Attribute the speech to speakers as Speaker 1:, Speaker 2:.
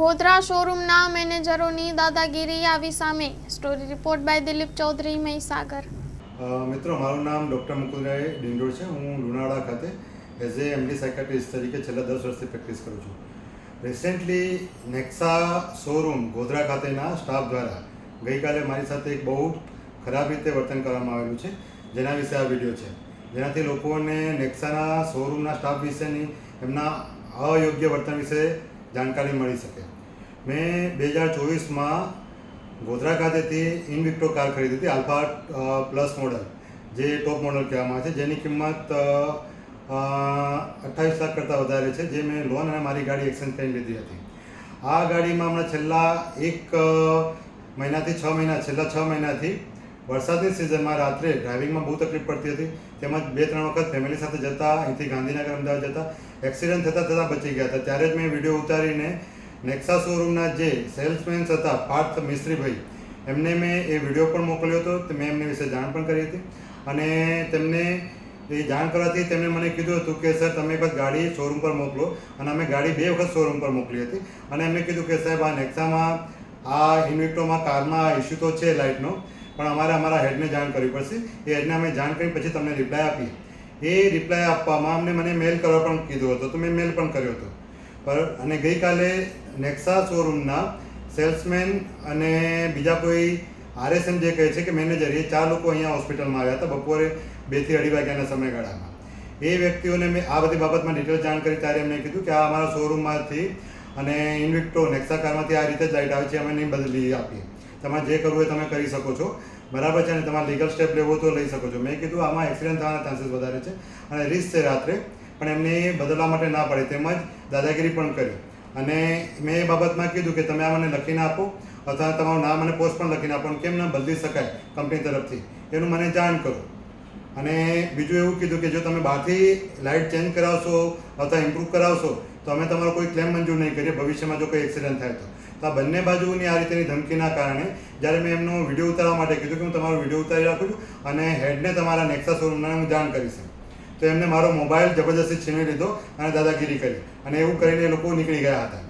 Speaker 1: ગોધરા શોરૂમના મેનેજરોની દાદાગીરી આવી સામે. Story report by Dilip Chaudhary, Mahisagar.
Speaker 2: મિત્રો, મારું નામ ડૉક્ટર મુકુલરાય ડિંડોર છે. હું લુણાવાડા ખાતે એઝ એ એમડી સાયકાટ્રિસ્ટ તરીકે છેલ્લા દસ વર્ષથી પ્રેક્ટિસ કરું છું. રિસેન્ટલી નેક્સા શોરૂમ ગોધરા ખાતેના સ્ટાફ દ્વારા ગઈકાલે મારી સાથે એક બહુ ખરાબ રીતે વર્તન કરવામાં આવેલું છે, જેના વિશે આ વીડિયો છે. જેનાથી લોકોને નેક્સાના શોરૂમના સ્ટાફ વિશેની એમના અયોગ્ય વર્તન વિશે જાણકારી મળી શકે. મેં બે હજાર ચોવીસમાં ગોધરા ખાતેથી ઇનવિક્ટો કાર ખરીદી હતી, આલ્ફા પ્લસ મોડલ, જે ટોપ મોડલ કહેવામાં છે, જેની કિંમત અઠ્ઠાવીસ લાખ કરતાં વધારે છે, જે મેં લોન અને મારી ગાડી એક્સચેન્જ કરીને લીધી હતી. આ ગાડીમાં હમણાં છેલ્લા એક મહિનાથી છ મહિના, છેલ્લા છ મહિનાથી વરસાદની સિઝનમાં રાત્રે ડ્રાઇવિંગમાં બહુ તકલીફ પડતી હતી. તેમજ બે ત્રણ વખત ફેમિલી સાથે જતા, અહીંથી ગાંધીનગર, અમદાવાદ જતા એક્સિડન્ટ થતાં થતાં બચી ગયા હતા. ત્યારે જ મેં વીડિયો ઉતારીને નેક્સા શોરૂમના જે સેલ્સમેન્સ હતા, પાર્થ મિસ્ત્રીભાઈ, એમને મેં એ વીડિયો પણ મોકલ્યો હતો. મેં એમની વિશે જાણ પણ કરી હતી. અને તેમને એ જાણ કરવાથી તેમણે મને કીધું હતું કે, સર, તમે એક વખત ગાડી શોરૂમ પર મોકલો. અને અમે ગાડી બે વખત શોરૂમ પર મોકલી હતી. અને એમને કીધું કે, સાહેબ, આ નેક્સામાં આ યુનિટોમાં કારમાં ઇસ્યુ તો છે લાઇટનો પણ અમારે અમારા હેડને જાણ કરવી પડશે. એ હેડને અમે જાણ કરી પછી તમને રિપ્લાય આપીએ. એ રિપ્લાય આપવામાં અમને મને મેલ કરવા પણ કીધું હતું, તો મેં મેલ પણ કર્યો હતો. પર અને ગઈકાલે નેક્સા શોરૂમના સેલ્સમેન અને બીજા કોઈ આરએસએમ જે કહે છે કે મેનેજર એ ચાર લોકો અહીંયા હોસ્પિટલમાં આવ્યા હતા બપોરે બેથી અઢી વાગ્યાના સમયગાળામાં. એ વ્યક્તિઓને મેં આ બધી બાબતમાં ડિટેલ જાણ કરી ત્યારે એમને કીધું કે આ અમારા શોરૂમમાંથી અને ઇન્વિક્ટો નેક્સા કારમાંથી આ રીતે જ લાઇટ આવે છે, અમે નહીં બદલી આપીએ. તમારે જે કરવું એ તમે કરી શકો છો. બરાબર છે અને તમારે લીગલ સ્ટેપ લેવો તો લઈ શકો છો. મેં કીધું આમાં એક્સિડન્ટ થવાના ચાન્સીસ વધારે છે અને રિસ્ક છે રાત્રે, પણ એમને એ બદલવા માટે ના પડે. તેમજ દાદાગીરી પણ કરી. અને મેં એ બાબતમાં કીધું કે તમે આ મને લખીને આપો, અથવા તમારું નામ અને પોસ્ટ પણ લખીને આપો. કેમ ના બદલી શકાય કંપની તરફથી? એનું મને જાણ કરો. અને બીજું એવું કીધું કે જો તમે બહારથી લાઇટ ચેન્જ કરાવશો અથવા ઇમ્પ્રૂવ કરાવશો, તો અમે તમારો કોઈ ક્લેમ મંજૂર નહીં કરીએ, ભવિષ્યમાં જો કોઈ એક્સિડન્ટ થાય તો. આ બંને બાજુની આ રીતેની ધમકીના કારણે જ્યારે મેં એમનો વીડિયો ઉતારવા માટે કીધું કે હું તમારો વીડિયો ઉતારી રાખું છું અને હેડને તમારા નેક્સા શોરૂમના હું જાણ કરીશ. તો એમને મારો મોબાઈલ જબરજસ્તી છીનવી લીધો અને દાદાગીરી કરી અને એવું કરીને એ લોકો નીકળી ગયા હતા.